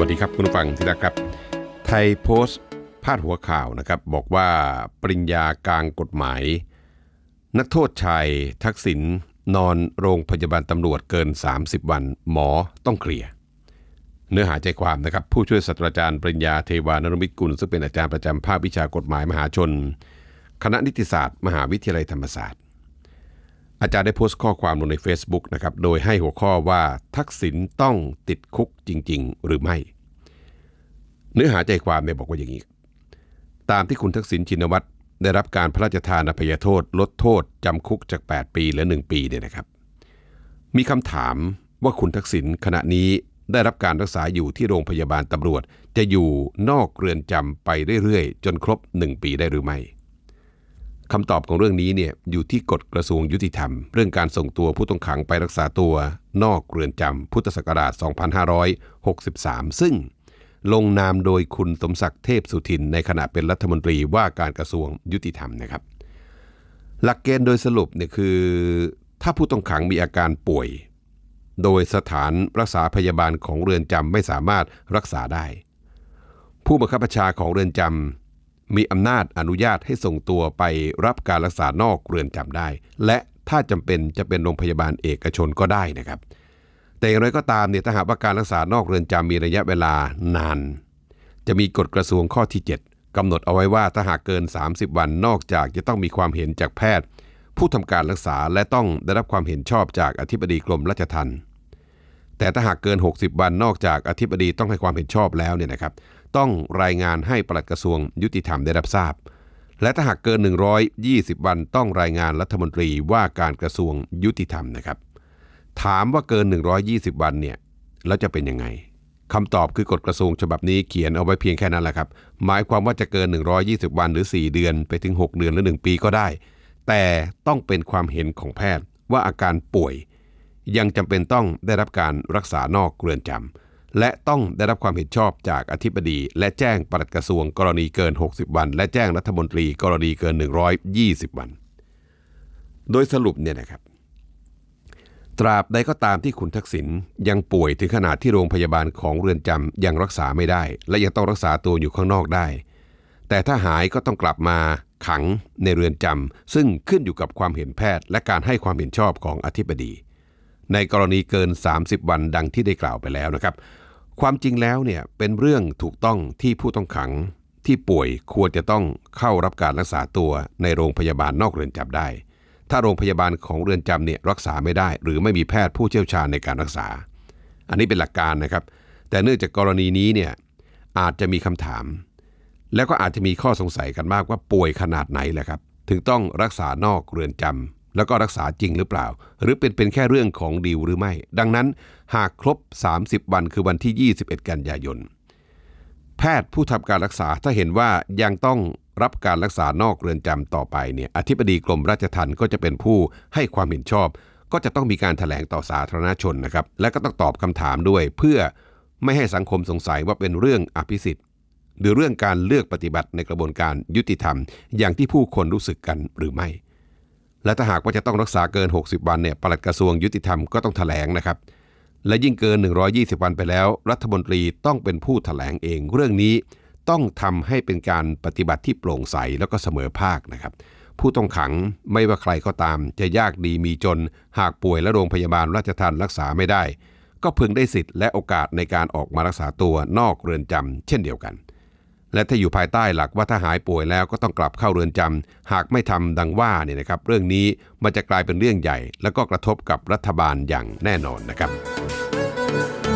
วัสดีครับคุณผู้ฟังที่รักครับ ไทยโพสต์พาดหัวข่าวนะครับ บอกว่าปริญญากลางกฎหมาย นักโทษชายทักษิณนอนโรงพยาบาลตำรวจเกิน 30 วัน หมอต้องเคลียร์เนื้อหาใจความนะครับ ผู้ช่วยศาสตราจารย์ปริญญาเทวานรมิตรกุลซึ่งเป็นอาจารย์ประจำภาควิชากฎหมายมหาชน คณะนิติศาสตร์ มหาวิทยาลัยธรรมศาสตร์ อาจารย์ได้โพสต์ข้อความลงใน Facebook นะครับ โดยให้หัวข้อว่าทักษิณต้องติดคุกจริง ๆ หรือไม่ เนื้อหาใจความเนี่ยบอกว่าอย่างนี้ ตามที่คุณทักษิณชินวัตรได้รับการพระราชทานอภัยโทษ ลดโทษจำคุกจาก 8 ปีเหลือ 1 ปีเนี่ยนะครับ มีคำถามว่าคุณทักษิณขณะนี้ได้รับการรักษาอยู่ที่โรงพยาบาลตำรวจ จะอยู่นอกเรือนจำไปเรื่อยๆ จนครบ 1 ปีได้หรือไม่ คำตอบของเรื่องนี้เนี่ยอยู่ที่กฎกระทรวงยุติธรรม เรื่องการส่งตัวผู้ต้องขังไปรักษาตัวนอกเรือนจำพุทธศักราช 2563 ซึ่งลงนามโดยคุณสมศักดิ์เทพสุทินในขณะเป็นรัฐมนตรีว่าการกระทรวงยุติธรรมนะครับ หลักเกณฑ์โดยสรุปเนี่ยคือ ถ้าผู้ต้องขังมีอาการป่วย โดยสถานรักษาพยาบาลของเรือนจำไม่สามารถรักษาได้ ผู้บังคับบัญชาของเรือนจำ มีอำนาจอนุญาตให้ส่งตัวไปรับการรักษานอกเรือนจำได้ และถ้าจำเป็นจะเป็นโรงพยาบาลเอกชนก็ได้นะครับ แต่อย่างไรก็ตามเนี่ยถ้าหากว่าการรักษานอกเรือนจำมีระยะเวลานาน จะมีกฎกระทรวงข้อที่ 7กำหนดเอาไว้ว่าถ้าหากเกิน 30 วันนอกจากจะต้องมีความเห็นจากแพทย์ ผู้ทำการรักษาและต้องได้รับความเห็นชอบจากอธิบดีกรมราชทัณฑ์แต่ถ้าหากเกิน 60 วันนอกจากอธิบดีต้องให้ความเห็นชอบแล้วเนี่ยนะครับ ต้องรายงานให้ปลัดกระทรวงยุติธรรมได้รับทราบ และถ้าหากเกิน 120 วันต้องรายงานรัฐมนตรีว่าการกระทรวงยุติธรรมนะครับ ถามว่าเกิน 120 วันเนี่ยแล้วจะเป็นยังไงคำตอบคือกฎกระทรวงฉบับนี้เขียนเอาไว้เพียงแค่นั้นแหละครับ หมายความว่าจะเกิน 120 วันหรือ 4 เดือนไปถึง 6 เดือนหรือ 1 ปีก็ได้ แต่ต้องเป็นความเห็นของแพทย์ว่าอาการป่วย ยังจำเป็นต้องได้รับการรักษานอกเรือนจำ และต้องได้รับความเห็นชอบจากอธิบดี และแจ้งปลัดกระทรวงกรณีเกิน 60 วัน และแจ้งรัฐมนตรีกรณีเกิน 120 วัน โดยสรุปเนี่ยนะครับตราบใดก็ตามที่คุณทักษิณยังป่วยถึงขนาดที่โรงพยาบาลของเรือนจำยังรักษาไม่ได้ และยังต้องรักษาตัวอยู่ข้างนอกได้ แต่ถ้าหายก็ต้องกลับมาขังในเรือนจำซึ่งขึ้นอยู่กับความเห็นแพทย์ และการให้ความเห็นชอบของอธิบดี ในกรณีเกิน 30 วันดังที่ได้กล่าวไปแล้วนะครับ ความจริงแล้วเนี่ยเป็นเรื่องถูกต้องที่ผู้ต้องขังที่ป่วยควรจะต้องเข้ารับการรักษาตัวในโรงพยาบาลนอกเรือนจำได้ ถ้าโรงพยาบาลของเรือนจำเนี่ยรักษาไม่ได้ หรือไม่มีแพทย์ผู้เชี่ยวชาญในการรักษา อันนี้เป็นหลักการนะครับ แต่เนื่องจากกรณีนี้เนี่ยอาจจะมีคำถาม แล้วก็อาจจะมีข้อสงสัยกันมากว่าป่วยขนาดไหนแหละครับ ถึงต้องรักษานอกเรือนจำ แล้วก็รักษาจริงหรือเปล่า หรือเป็นเป็นแค่เรื่องของดีลหรือไม่ ดังนั้นหากครบ 30 วันคือวันที่ 21 กันยายน แพทย์ผู้ทำการรักษาถ้าเห็นว่ายังต้องรับการรักษานอกเรือนจำต่อไปเนี่ยอธิบดีกรมราชทัณฑ์ก็จะเป็นผู้ให้ความเห็นชอบ ก็จะต้องมีการแถลงต่อสาธารณชนนะครับ และก็ต้องตอบคำถามด้วย เพื่อไม่ให้สังคมสงสัยว่าเป็นเรื่องอภิสิทธิ์หรือเรื่องการเลือกปฏิบัติในกระบวนการยุติธรรม อย่างที่ผู้คนรู้สึกกันหรือไม่ และถ้าหากว่าจะต้องรักษาเกิน 60 วันเนี่ยปลัดกระทรวงยุติธรรมก็ต้องแถลงนะครับ และยิ่งเกิน 120 วันไปแล้ว รัฐมนตรีต้องเป็นผู้แถลงเอง เรื่องนี้ต้องทำให้เป็นการปฏิบัติที่โปร่งใสแล้วก็เสมอภาคนะครับ ผู้ต้องขังไม่ว่าใครก็ตาม จะยากดีมีจน หากป่วยและโรงพยาบาลราชทัณฑ์รักษาไม่ได้ ก็พึงได้สิทธิ์และโอกาสในการออกมารักษาตัวนอกเรือนจำเช่นเดียวกัน และถ้าอยู่ภายใต้หลักว่าถ้าหายป่วยแล้วก็ต้องกลับเข้าเรือนจำหากไม่ทำดังว่าเนี่ยนะครับเรื่องนี้มันจะกลายเป็นเรื่องใหญ่ แล้วก็กระทบกับรัฐบาลอย่างแน่นอนนะครับ